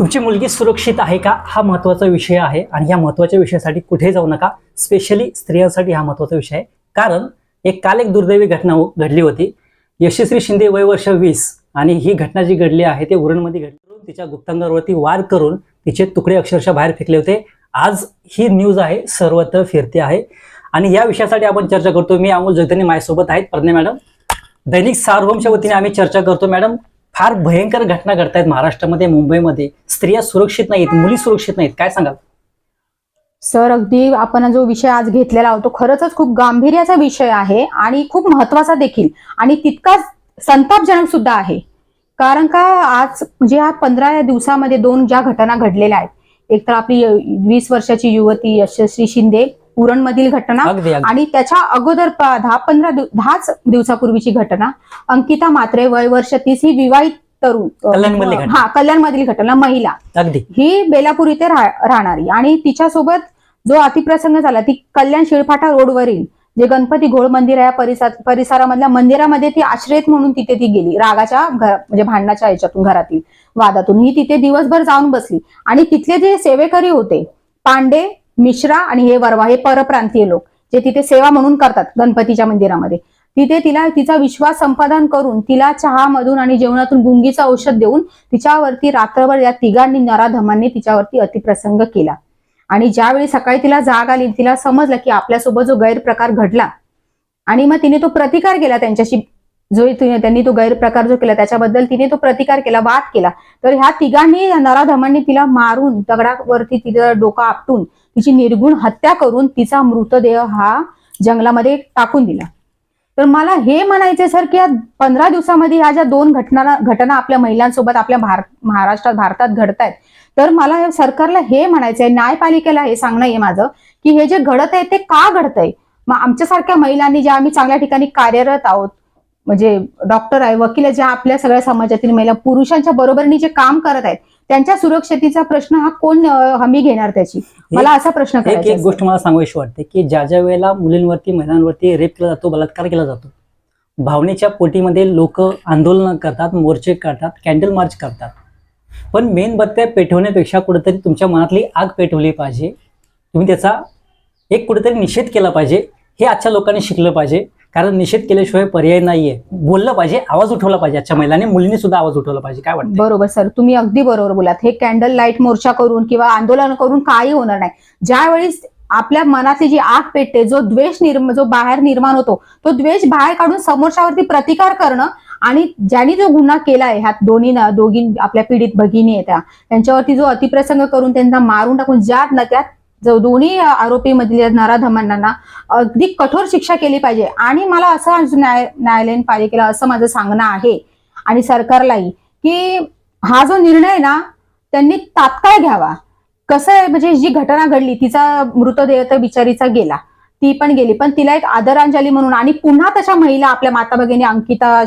तुमची मुलगी सुरक्षित आहे का? हा महत्त्वाचा विषय आहे आणि या महत्त्वाच्या विषयासाठी कुठे जाऊ नका. स्पेशली स्त्रियांसाठी हा महत्त्वाचा विषय आहे. कारण एक काल एक दुर्दैवी घटना घडली होती. यशस्वी शिंदे वय वर्ष वीस आणि ही घटना जी घडली आहे ते उरणमध्ये घडली. करून तिच्या गुप्तांगावरती वार करून तिचे तुकडे अक्षरशः बाहेर फेकले होते. आज ही न्यूज आहे सर्वत्र फिरते आहे. आणि या विषयासाठी आपण चर्चा करतो. मी अमोल जगतानी माझ्यासोबत आहेत प्रज्ञा मॅडम. दैनिक सार्वभौमच्या वतीने आम्ही चर्चा करतो मॅडम. फार भयंकर घटना घडतायत महाराष्ट्रामध्ये मुंबईमध्ये. स्त्रिया सुरक्षित नाहीत मुली सुरक्षित नाहीत. काय सांगाल? सर अगदी आपण जो विषय आज घेतलेला होतो खरंच खूप गांभीर्याचा विषय आहे आणि खूप महत्त्वाचा देखील. आणि तितकाच संतापजनक सुद्धा आहे. कारण का आज म्हणजे ह्या पंधरा दिवसामध्ये दोन ज्या घटना घडलेल्या आहेत एक तर आपली वीस वर्षाची युवती यशस्वी शिंदे उरणमधील घटना आणि त्याच्या अगोदर दहा पंधरा दहाच दिवसापूर्वीची घटना. अंकिता मात्रे वय वर्ष तीस ही विवाहित तरुण. हा कल्याणमधील घटना महिला. ही बेलापूर इथे राह- राहणारी. आणि तिच्यासोबत जो अतिप्रसंग झाला ती कल्याण शिळफाटा रोडवरील जे गणपती घोळ मंदिर आहे परिसर परिसरामधल्या मंदिरामध्ये ती आश्रयत म्हणून तिथे ती गेली. रागाच्या म्हणजे भांडणाच्या ह्याच्यातून घरातील वादातून. ही तिथे दिवसभर जाऊन बसली. आणि तिथले जे सेवेकरी होते पांडे मिश्रा आणि हे वर्वा हे परप्रांतीय लोक जे तिथे सेवा म्हणून करतात गणपतीच्या मंदिरामध्ये. तिथे तिला तिचा विश्वास संपादन करून तिला चहामधून आणि जेवणातून गुंगीचं औषध देऊन तिच्यावरती रात्रभर या तिघांनी नराधमांनी तिच्यावरती अतिप्रसंग केला. आणि ज्यावेळी सकाळी तिला जाग आली तिला समजलं की आपल्यासोबत जो गैरप्रकार घडला आणि मग तिने तो प्रतिकार केला त्यांच्याशी. जो तिने त्यांनी तो गैरप्रकार जो केला त्याच्याबद्दल तिने तो प्रतिकार केला वाद केला. तर ह्या तिघांनी या नराधमांनी तिला मारून दगडावरती तिचं डोकं आपटून तिची निर्गुण हत्या करून तिचा मृतदेह हा जंगलामध्ये टाकून दिला. तर मला हे म्हणायचे सर की या पंधरा दिवसामध्ये ह्या ज्या दोन घटना घटना आपल्या महिलांसोबत आपल्या भारत महाराष्ट्रात भारतात घडतायत तर मला सरकारला हे म्हणायचंय न्यायपालिकेला हे सांगणं आहे माझं की हे जे घडत आहे ते का घडतंय? मग आमच्यासारख्या महिलांनी ज्या आम्ही चांगल्या ठिकाणी कार्यरत आहोत म्हणजे डॉक्टर आहे वकील आहे, ज्या आपल्या सगळ्या समाजातील महिला पुरुषांच्या बरोबरीने जे काम करत आहेत त्यांच्या सुरक्षतेचा प्रश्न हा कोण हमी घेणार त्याची? मला असा प्रश्न एक एक गोष्ट मला सांगावीशी वाटते की ज्या ज्या वेळेला मुलींवरती महिलांवरती रेप केला जातो बलात्कार केला जातो भावनेच्या पोटीमध्ये लोक आंदोलन करतात मोर्चे काढतात कॅन्डल मार्च करतात. पण मेन बत्त्या पेटवण्यापेक्षा कुठेतरी तुमच्या मनातली आग पेटवली पाहिजे. तुम्ही त्याचा एक कुठेतरी निषेध केला पाहिजे. हे आजच्या लोकांनी शिकलं पाहिजे. कारण निषेध केल्याशिवाय पर्याय नाहीये. बोललं पाहिजे आवाज उठवला पाहिजे. आजच्या महिलांनी मुलींनी सुद्धा आवाज उठवला पाहिजे. काय वाटतं बरोबर सर. तुम्ही अगदी बरोबर बोलात हे कॅन्डल लाइट मोर्चा करून किंवा आंदोलन करून काही होणार नाही. ज्यावेळी आपल्या मनातली जी आग पेटते जो द्वेष निर्म जो बाहेर निर्माण होतो तो द्वेष बाहेर काढून समोरच्यावरती प्रतिकार करणं आणि ज्यांनी जो गुन्हा केलाय ह्या दोन्ही दोघी आपल्या पीडित भगिनी आहेत त्या त्यांच्यावरती जो अतिप्रसंग करून त्यांना मारून टाकून ज्यात ना त्यात जो दोन्ही आरोपी मधल्या नराधमांना अगदी कठोर शिक्षा केली पाहिजे. आणि मला असं न्याय न्यायालयीन पालिकेला असं माझं सांगणं आहे आणि सरकारलाही की हा जो निर्णय आहे ना त्यांनी तात्काळ घ्यावा. कसं आहे म्हणजे जी घटना घडली तिचा मृतदेह तर बिचारीचा गेला ती पण गेली पण तिला एक आदरांजली म्हणून आणि पुन्हा तशा महिला आपल्या माता भगिनी अंकिता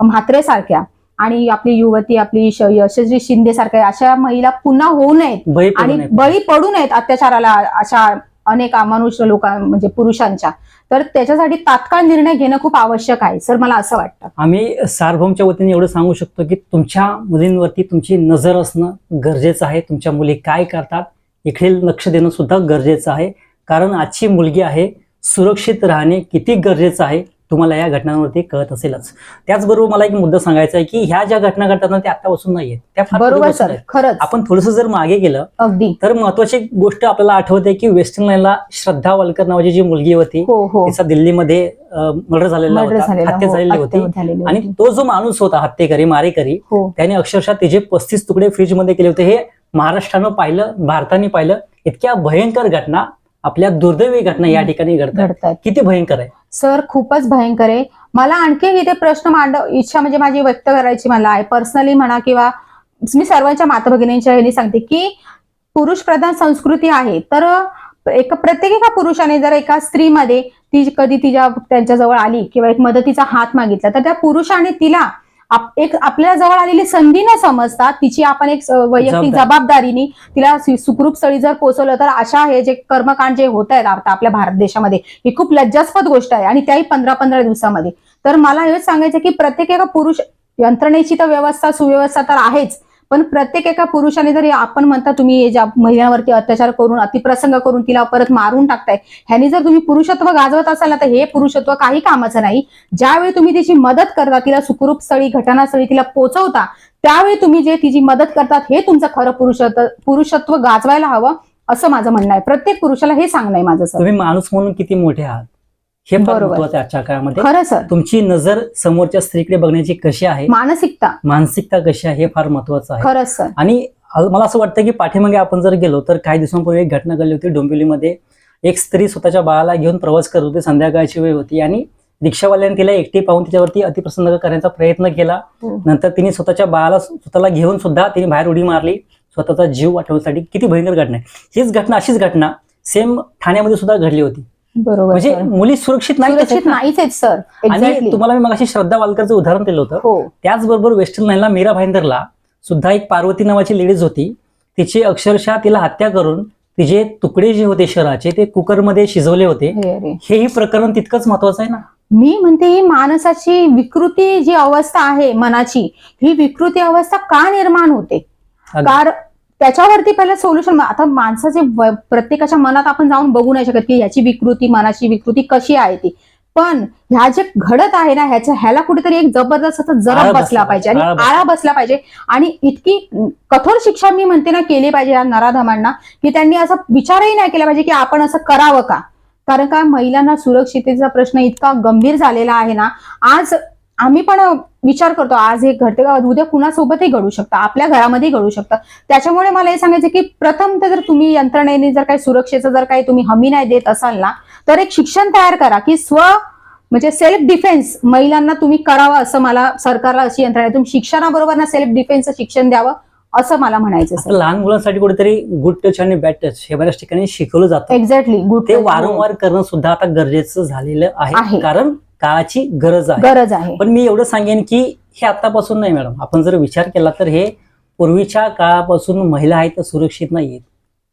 म्हात्रे सारख्या आणि आपली युवती आपली यशस्वी शिंदे सारख्या अशा महिला पुन्हा होऊ नयेत. आणि. बळी पडू नयेत अत्याचाराला अशा अनेक अमानुष लोकां म्हणजे पुरुषांच्या. तर त्याच्यासाठी तात्काळ निर्णय घेणं खूप आवश्यक आहे सर मला असं वाटतं. आम्ही सार्वभौमच्या वतीने एवढं सांगू शकतो की तुमच्या मुलींवरती तुमची नजर असणं गरजेचं आहे. तुमच्या मुली काय करतात इकडे लक्ष देणं सुद्धा गरजेचं आहे. कारण आजची मुलगी आहे सुरक्षित राहणे किती गरजेचं आहे. तुम्हाला या घटनांवरती कळत असेलच. त्याचबरोबर मला एक मुद्दा सांगायचा आहे की ह्या ज्या घटना घडतात ना त्या आतापासून नाहीयेत. त्या बरोबर सर. खरंच. आपण थोडंसं जर मागे गेलं अगदी. तर महत्वाची एक गोष्ट आपल्याला आठवते की वेस्टर्न लाईनला श्रद्धा वलकर नावाची जी मुलगी होती हो हो. तिचा दिल्लीमध्ये मर्डर झालेला होता हत्या हो, झालेली होती. आणि. तो जो माणूस होता हत्येकरी मारेकरी त्याने अक्षरशः त्याचे पस्तीस तुकडे फ्रीजमध्ये केले होते हे महाराष्ट्रानं पाहिलं भारताने पाहिलं इतक्या भयंकर घटना आपल्या दुर्दैवी घटना या ठिकाणी घडतात. किती भयंकर आहे. सर खूपच भयंकर आहे. मला आणखी इथे प्रश्न मांड इच्छा म्हणजे माझी व्यक्त करायची मला आहे. पर्सनली म्हणा किंवा मी सर्वांच्या माता भगिनींच्या ह्यानी सांगते की पुरुष प्रधान संस्कृती आहे. तर एक प्रत्येक एका पुरुषाने जर एका स्त्रीमध्ये ती कधी तिच्या त्यांच्याजवळ आली किंवा एक मदतीचा हात मागितला तर त्या पुरुषाने तिला आप- एक आपल्या जवळ आलेली संधी न समजता तिची आपण एक वैयक्तिक जबाबदारी. जबाबदारीने तिला सुखरूप स्थळी जर पोहोचवलं तर अशा हे जे कर्मकांड जे होत आहेत आता आपल्या भारत देशामध्ये ही खूप लज्जास्पद गोष्ट आहे आणि त्याही पंधरा पंधरा दिवसामध्ये तर मला हेच सांगायचं की प्रत्येक एका पुरुष यंत्रणेची तर व्यवस्था सुव्यवस्था तर आहेच पण प्रत्येक एका पुरुषाने जरी आपण म्हणता तुम्ही ज्या महिलांवरती अत्याचार करून अतिप्रसंग करून तिला परत मारून टाकताय ह्यानी जर तुम्ही पुरुषत्व गाजवत असाल ना तर हे पुरुषत्व काही कामाचं नाही. ज्यावेळी तुम्ही तिची मदत करता तिला सुखरूप स्थळी घटनास्थळी तिला पोहोचवता त्यावेळी तुम्ही जे तिची मदत करतात हे तुमचं खरं पुरुषत्व पुरुषत्व गाजवायला हवं असं माझं म्हणणं आहे. प्रत्येक पुरुषाला हे सांगणं आहे माझं सर. तुम्ही माणूस म्हणून किती मोठे आहात? हे फार बरोबर. महत्वाचं आहे आजच्या काळामध्ये. खरं सर. तुमची नजर समोरच्या स्त्रीकडे बघण्याची कशी आहे? मानसिकता. मानसिकता कशी आहे हे फार महत्वाचं आहे. खरंच सर. आणि अ- मला असं वाटतं की पाठीमागे आपण जर गेलो तर काही दिवसांपूर्वी एक घटना घडली होती डोंबिवलीमध्ये. एक स्त्री स्वतःच्या बाळाला घेऊन प्रवास करत होती संध्याकाळची वेळ होती आणि रिक्षावाल्याने तिला एकटी पाहून तिच्यावरती अतिप्रसन्न करण्याचा प्रयत्न केला. हो. नंतर तिने स्वतःच्या बाळाला स्वतःला घेऊन सुद्धा तिने बाहेर उडी मारली. स्वतःचा जीव वाचवण्यासाठी किती भयंकर घटना आहे. हीच घटना अशीच घटना सेम ठाण्यामध्ये सुद्धा घडली होती. बरोबर म्हणजे. मुली सुरक्षित नाही सुरक्षित नाहीच आहेत सर. आणि तुम्हाला मी मगाशी श्रद्धा वालकरचं उदाहरण दिलं होतं. हो. त्याचबरोबर वेस्टर्न लाईनला मीरा भाईंदरला सुद्धा एक पार्वती नावाची लेडीज होती. तिची अक्षरशः तिला हत्या करून तिचे तुकडे जे होते शहराचे ते कुकरमध्ये शिजवले होते. हेही प्रकरण तितकंच महत्वाचं आहे ना? मी म्हणते ही माणसाची विकृती जी अवस्था आहे मनाची ही विकृती अवस्था का निर्माण होते. कारण त्याच्यावरती पहिलं सोल्युशन आता माणसाचे प्रत्येकाच्या मनात आपण जाऊन बघू नाही शकत की ह्याची विकृती मनाची विकृती कशी आहे ती. पण ह्या जे घडत आहे ना ह्याच्या ह्याला कुठेतरी एक जबरदस्त जरब बसला पाहिजे आणि आळा बसला. पाहिजे. आणि इतकी कठोर शिक्षा मी म्हणते ना केली पाहिजे या नराधमांना की त्यांनी असं विचारही नाही केला पाहिजे की आपण असं करावं का? कारण का महिलांना सुरक्षितेचा प्रश्न इतका गंभीर झालेला आहे ना आज आम्ही पण विचार करतो आज हे घडते का? उद्या कुणासोबतही घडू शकतं आपल्या घरामध्येही घडू शकतं. त्याच्यामुळे मला हे सांगायचं की प्रथम तर जर तुम्ही यंत्रणेने जर काही सुरक्षेचं जर काही तुम्ही हमी नाही देत असाल ना तर एक शिक्षण तयार करा की स्व म्हणजे सेल्फ डिफेन्स महिलांना तुम्ही करावं असं मला सरकारला अशी यंत्रणा आहे. तुम्ही शिक्षणाबरोबर ना सेल्फ डिफेन्सचं शिक्षण द्यावं. असं मला म्हणायचं लहान मुलांसाठी कुठेतरी गुड टच आणि बॅड टच हे बऱ्याच ठिकाणी शिकवलं जातं. एक्झॅक्टली गुड ते वारंवार करणं सुद्धा आता गरजेचं झालेलं आहे. कारण काळाची गरज आहे. गरज आहे. पण मी एवढं सांगेन की हे आतापासून नाही मॅडम. आपण जर विचार केला तर हे पूर्वीच्या काळापासून महिला आहेत त्या सुरक्षित नाहीयेत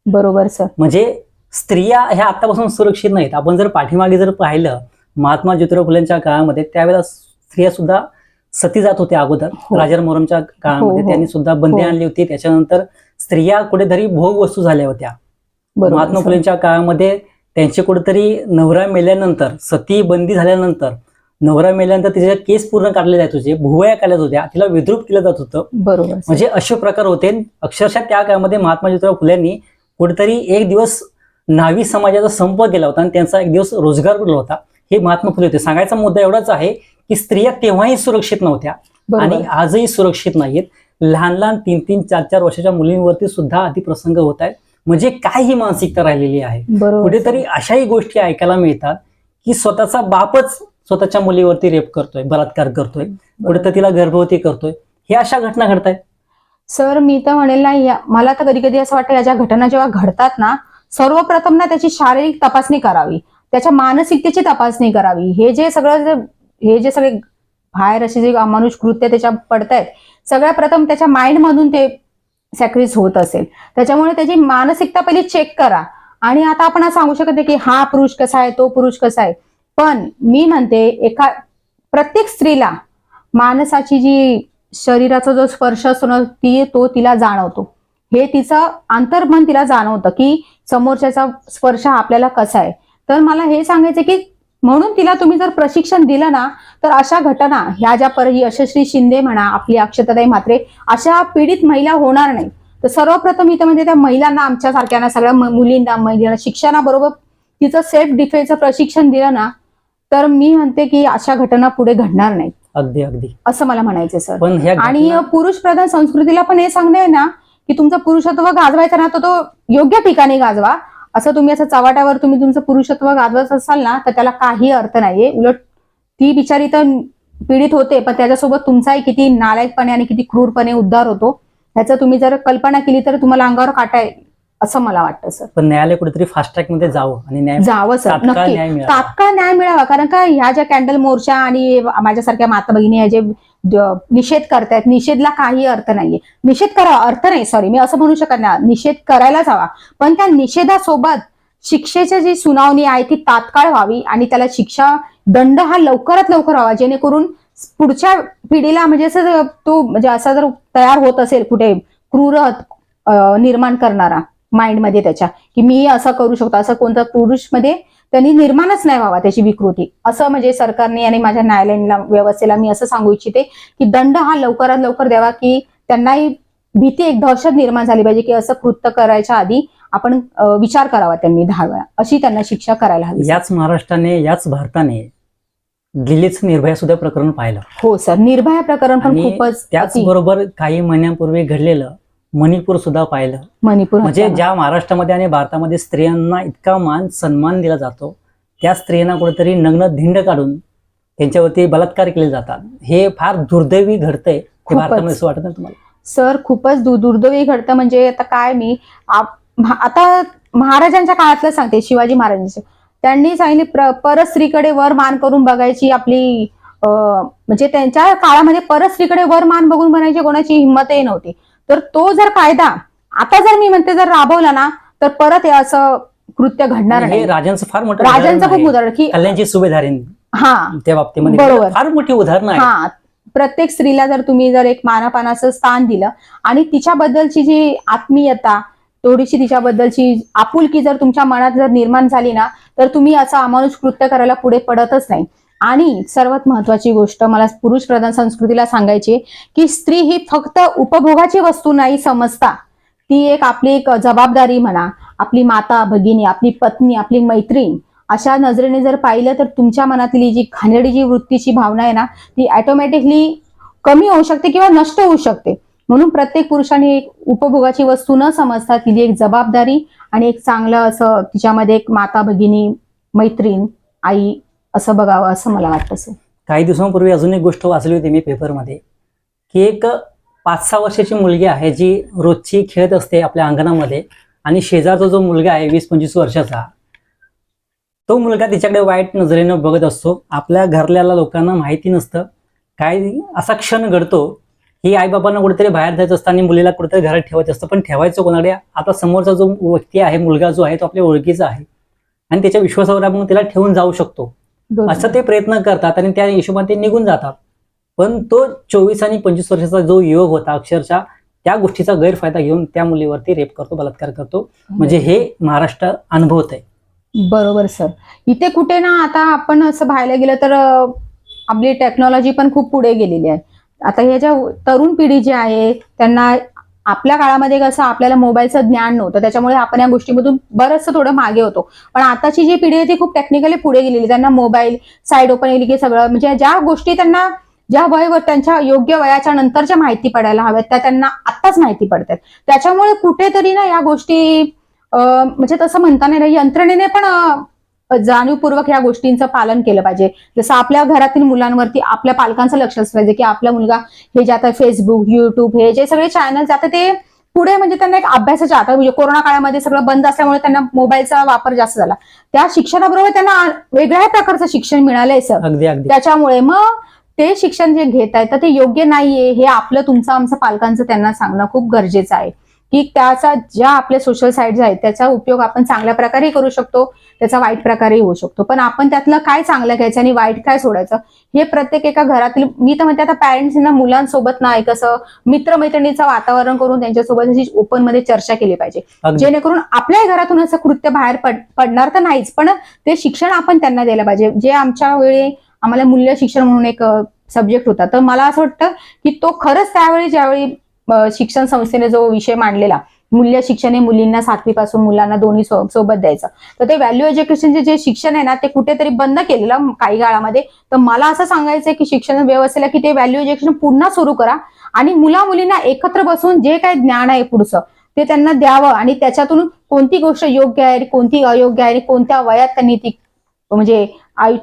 बरोबर सर. म्हणजे स्त्रिया ह्या आतापासून सुरक्षित नाहीत. आपण जर पाठीमागे जर पाहिलं महात्मा ज्योतिराव फुलेंच्या काळामध्ये त्यावेळेला स्त्रिया सुद्धा सती जात होत्या अगोदर हो. राजा मोरमच्या काळामध्ये हो. त्यांनी सुद्धा बंदी हो. आणली होती त्याच्यानंतर स्त्रिया कुठेतरी भोग वस्तू झाल्या होत्या महात्मा. फुलेंच्या काळामध्ये त्यांचे कुठेतरी नवरा मेल्यानंतर सती बंदी झाल्यानंतर नवरा मेल्यानंतर तिचे केस पूर्ण काढले जात होते भुवया काढल्या होत्या तिला विद्रूप केलं जात होतं बरोबर. म्हणजे असे प्रकार होते अक्षरशः त्या काळामध्ये महात्मा ज्योतिराव फुल्यांनी कुठेतरी एक दिवस न्हावी समाजाचा संप केला होता आणि त्यांचा एक दिवस रोजगार केला होता हे महात्मा फुले होते सांगायचा मुद्दा एवढाच आहे की स्त्रिया तेव्हाही सुरक्षित नव्हत्या. आणि आजही सुरक्षित नाहीत लहान लहान तीन तीन चार चार वर्षाच्या मुलींवरती सुद्धा अतिप्रसंग होत आहेत. म्हणजे काय ही मानसिकता राहिलेली आहे? कुठेतरी अशाही गोष्टी ऐकायला मिळतात की स्वतःचा बापच स्वतःच्या मुलीवरती रेप करतोय बलात्कार करतोय कुठेतरी तिला गर्भवती करतोय. हे अशा घटना घडतायत? सर मी तर म्हणेल ना या- मला तर कधी कधी असं वाटतं या ज्या घटना जेव्हा घडतात ना सर्वप्रथम ना त्याची शारीरिक तपासणी करावी. त्याच्या मानसिकतेची तपासणी करावी. हे जे सगळं हे जे सगळे बाहेर असे जे अमानुष कृत्य त्याच्या पडतायत सगळ्या प्रथम त्याच्या माइंडमधून ते सॅक्रिस होत असेल. त्याच्यामुळे त्याची मानसिकता पहिली चेक करा. आणि आता आपण सांगू शकत नाही की हा पुरुष कसा आहे तो पुरुष कसा आहे. पण मी म्हणते एका प्रत्येक स्त्रीला माणसाची जी शरीराचा जो स्पर्श असतो ना ती तो तिला जाणवतो. हे तिचं अंतर्मन तिला जाणवतं की समोरच्याचा स्पर्श हा आपल्याला कसा आहे. तर मला हे सांगायचं की म्हणून तिला तुम्ही जर प्रशिक्षण दिलं ना तर अशा घटना ह्या ज्या पर यशस्वी शिंदे म्हणा आपली अक्षताताई म्हात्रे अशा पीडित महिला होणार नाही. तर सर्वप्रथम इथं म्हणजे त्या महिलांना आमच्या सारख्या सगळ्या मुलींना महिलांना शिक्षणाबरोबर तिचं सेल्फ डिफेन्सचं प्रशिक्षण दिलं ना तर मी म्हणते की अशा घटना पुढे घडणार नाहीत. अगदी अगदी. असं मला म्हणायचं सर. आणि पुरुष प्रधान संस्कृतीला पण हे सांगणं आहे ना की तुमचं पुरुषत्व गाजवायचं ना तर तो योग्य ठिकाणी गाजवा. असं तुम्ही असं चव्हाट्यावर तुम्ही तुमचं पुरुषत्व गाजवत असाल ना तर त्याला काही अर्थ नाहीये. उलट ती बिचारी तर पीडित होते पण त्याच्यासोबत तुमचाही किती नालायकपणे आणि किती क्रूरपणे उद्धार होतो. ह्याचं तुम्ही जर कल्पना केली तर तुम्हाला अंगावर काटा असं मला वाटतं सर. पण न्यायालय कुठेतरी फास्ट ट्रॅकमध्ये जावं आणि न्याय जावं सर. नक्की. तात्काळ न्याय मिळावा. कारण का ह्या ज्या कॅन्डल मोर्चा आणि माझ्यासारख्या माता भगिनी ह्या जे निषेध करतायत निषेधला काही अर्थ नाहीये. निषेध करावा अर्थ नाही सॉरी मी असं म्हणू शकत नाही. निषेध करायलाच हवा पण त्या निषेधासोबत शिक्षेची जी सुनावणी आहे ती तात्काळ व्हावी आणि त्याला शिक्षा दंड हा लवकरात लवकर व्हावा. जेणेकरून पुढच्या पिढीला म्हणजे असं तो म्हणजे असा जर तयार होत असेल कुठे क्रूर निर्माण करणारा माइंडमध्ये त्याच्या की मी असं करू शकतो असं कोणतं पुरुषमध्ये त्यांनी निर्माणच नाही व्हावा त्याची विकृती. असं म्हणजे सरकारने आणि माझ्या न्यायालयाला व्यवस्थेला मी असं सांगू इच्छिते की दंड हा लवकरात लवकर द्यावा की त्यांनाही भीती एक दहशत निर्माण झाली पाहिजे की असं कृत्य करायच्या आधी आपण विचार करावा त्यांनी दहा वेळा. अशी त्यांना शिक्षा करायला हवी. याच महाराष्ट्राने याच भारताने दिल्लीचं निर्भया सुद्धा प्रकरण पाहिलं. हो सर. निर्भया प्रकरण पण खूपच त्याचबरोबर काही महिन्यांपूर्वी घडलेलं मणिपूर सुद्धा पाहिलं. मणिपूर म्हणजे. ज्या महाराष्ट्रामध्ये आणि भारतामध्ये स्त्रियांना इतका मान सन्मान दिला जातो त्या स्त्रियांना कुठेतरी नग्न धिंड काढून त्यांच्यावरती बलात्कार केले जातात. हे फार दुर्दैवी घडतंय. भारतामध्ये असं वाटत नाही तुम्हाला? सर खूपच दुर्दैवी घडतं. म्हणजे आता काय मी आता महाराजांच्या काळातलं सांगते शिवाजी महाराजांचं. त्यांनी सांगितले प्र- परस्त्रीकडे वर मान करून बघायची आपली म्हणजे त्यांच्या काळामध्ये परस्त्रीकडे वर मान बघून बनायची कोणाची हिंमतही नव्हती. तर तो जर कायदा आता जर मी म्हणते जर राबवला ना तर परत हे असं कृत्य घडणार हे नाही राजांचं फार मोठं राजांचं खूप आहे. उदाहरण की कल्याणची सुभेदारीन हा त्या बाबतीमध्ये बरोबर. फार मोठी उदाहरणं हा प्रत्येक स्त्रीला जर तुम्ही जर एक मानापानाचं स्थान दिलं आणि तिच्याबद्दलची जी आत्मीयता थोडीशी तिच्याबद्दलची आपुलकी जर तुमच्या मनात जर निर्माण झाली ना तर तुम्ही असं अमानुष कृत्य करायला पुढे पडतच नाही आणि सर्वात महत्वाची गोष्ट मला पुरुष प्रधान संस्कृतीला सांगायची की स्त्री ही फक्त उपभोगाची वस्तू नाही समजता. ती एक आपली एक जबाबदारी म्हणा आपली माता भगिनी आपली पत्नी आपली मैत्रीण अशा नजरेने जर पाहिलं तर तुमच्या मनातली जी घाणेरडी जी वृत्तीची भावना आहे ना ती ऑटोमॅटिकली कमी होऊ शकते किंवा नष्ट होऊ शकते. म्हणून प्रत्येक पुरुषाने एक उपभोगाची वस्तू न समजता तिची एक जबाबदारी आणि एक चांगलं असं तिच्यामध्ये एक माता भगिनी मैत्रीण आई असं बघावं असं मला वाटतं सर काही दिवसांपूर्वी अजून एक गोष्ट वाचली होती मी पेपरमध्ये की एक पाच सहा वर्षाची मुलगी आहे जी रोजची खेळत असते आपल्या अंगणामध्ये आणि शेजारचा जो मुलगा आहे वीस पंचवीस वर्षाचा तो मुलगा तिच्याकडे वाईट नजरेनं बघत असतो. आपल्या घरल्याला लोकांना माहिती नसतं. काय असा क्षण घडतो की आईबाबांना कुठेतरी बाहेर जायचं असतं आणि मुलीला कुठेतरी घरात ठेवायचं असतं. पण ठेवायचं कोणाकडे? आता समोरचा जो व्यक्ती आहे मुलगा जो आहे तो आपल्या ओळखीचा आहे. आणि त्याच्या विश्वासावर आपण तिला ठेवून जाऊ शकतो. असं ते प्रयत्न करतात आणि त्या हिशोबाने ते निघून जातात. पण तो चोवीस आणि पंचवीस वर्षाचा जो युवक होता अक्षरशः त्या गोष्टीचा गैरफायदा घेऊन त्या मुलीवरती रेप करतो बलात्कार करतो. म्हणजे हे महाराष्ट्र अनुभवत आहे. बरोबर सर. इथे कुठे ना आता आपण असं पाहायला गेलं तर आपली टेक्नॉलॉजी पण खूप पुढे गेलेली आहे. आता हे ज्या तरुण पिढी जी आहे त्यांना आपल्या काळामध्ये कसं आपल्याला मोबाईलचं ज्ञान नव्हतं त्याच्यामुळे आपण या गोष्टीमधून बरंचसं थोडं मागे होतो पण आताची जी पिढी आहे ती खूप टेक्निकली पुढे गेलेली आहे. त्यांना मोबाईल साईड ओपन केली की सगळं म्हणजे ज्या गोष्टी त्यांना ज्या वयवर त्यांच्या योग्य वयाच्या नंतरच्या माहिती पडायला हव्यात त्या त्यांना आत्ताच माहिती पडतात त्याच्यामुळे कुठेतरी ना या गोष्टी म्हणजे तसं म्हणता नाही यंत्रणेने पण जाणीवपूर्वक या गोष्टींचं पालन केलं पाहिजे. जसं आपल्या घरातील मुलांवरती आपल्या पालकांचं लक्ष असलं पाहिजे की आपला मुलगा हे जे आता फेसबुक युट्यूब हे जे सगळे चॅनल्स आता ते पुढे म्हणजे त्यांना एक अभ्यासाच्या आता म्हणजे कोरोना काळामध्ये सगळं बंद असल्यामुळे त्यांना मोबाईलचा वापर जास्त झाला. त्या शिक्षणाबरोबर त्यांना वेगळ्या प्रकारचं शिक्षण मिळालंय सर त्याच्यामुळे मग ते शिक्षण जे घेत आहेत तर ते योग्य नाहीये. हे आपलं तुमचं आमचं पालकांचं त्यांना सांगणं खूप गरजेचं आहे. की त्याचा ज्या आपल्या सोशल साईट्स आहेत त्याचा उपयोग आपण चांगल्या प्रकारे करू शकतो त्याचा वाईट प्रकारे होऊ शकतो. पण आपण त्यातलं काय चांगलं घ्यायचं आणि वाईट काय सोडायचं? हे प्रत्येक एका घरातील मी तर म्हणते आता पॅरेंट्सना मुलांसोबत ना एक असं मित्रमैत्रिणीचं वातावरण करून त्यांच्यासोबत अशी ओपनमध्ये चर्चा केली पाहिजे. जेणेकरून आपल्याही घरातून असं कृत्य बाहेर पड पडणार तर नाहीच पण ते शिक्षण आपण त्यांना द्यायला पाहिजे. जे आमच्या वेळी आम्हाला मूल्य शिक्षण म्हणून एक सब्जेक्ट होता. तर मला असं वाटतं की तो खरंच त्यावेळी ज्यावेळी शिक्षण संस्थेने जो विषय मांडलेला मूल्य शिक्षण हे मुलींना सातवीपासून मुलांना दोन्ही सो- सोबत द्यायचं. तर ते व्हॅल्यू एज्युकेशनचे जे शिक्षण आहे ना ते कुठेतरी बंद केलेलं काही काळामध्ये. तर मला असं सांगायचं की शिक्षण व्यवस्थेला की ते व्हॅल्यू एज्युकेशन पुन्हा सुरू करा आणि मुला मुलींना एकत्र बसून जे काही ज्ञान आहे पुढचं ते त्यांना द्यावं आणि त्याच्यातून कोणती गोष्ट योग्य आहे कोणती अयोग्य आहे कोणत्या वयात त्यांनी ती म्हणजे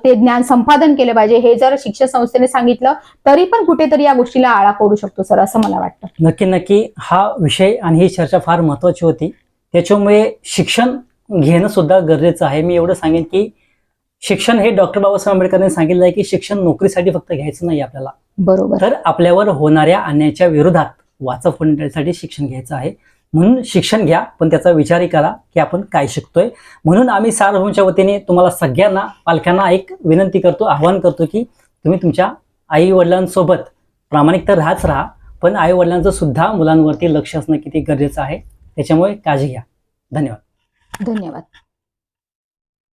ते ज्ञान संपादन केलं पाहिजे हे जर शिक्षण संस्थेने सांगितलं तरी पण कुठेतरी या गोष्टीला आळा पडू शकतो सर असं मला वाटतं. नक्की नक्की. हा विषय आणि ही चर्चा फार महत्वाची होती. त्याच्यामुळे शिक्षण घेणं सुद्धा गरजेचं आहे. मी एवढं सांगेन की शिक्षण हे डॉक्टर बाबासाहेब आंबेडकरांनी सांगितलं आहे की शिक्षण नोकरीसाठी फक्त घ्यायचं नाही आपल्याला. बरोबर. तर आपल्यावर होणाऱ्या अन्यायाच्या विरोधात वाचा फोडण्यासाठी शिक्षण घ्यायचं आहे. म्हणून शिक्षण घ्या पण त्याचा विचारही करा की आपण काय शिकतोय. म्हणून आम्ही सार्वभौमच्या वतीने तुम्हाला सगळ्यांना पालकांना एक विनंती करतो आवाहन करतो की तुम्ही तुमच्या आई वडिलांसोबत प्रामाणिक तर राहाच राहा पण आई वडिलांचं सुद्धा मुलांवरती लक्ष असणं किती गरजेचं आहे त्याच्यामुळे काळजी घ्या. धन्यवाद. धन्यवाद.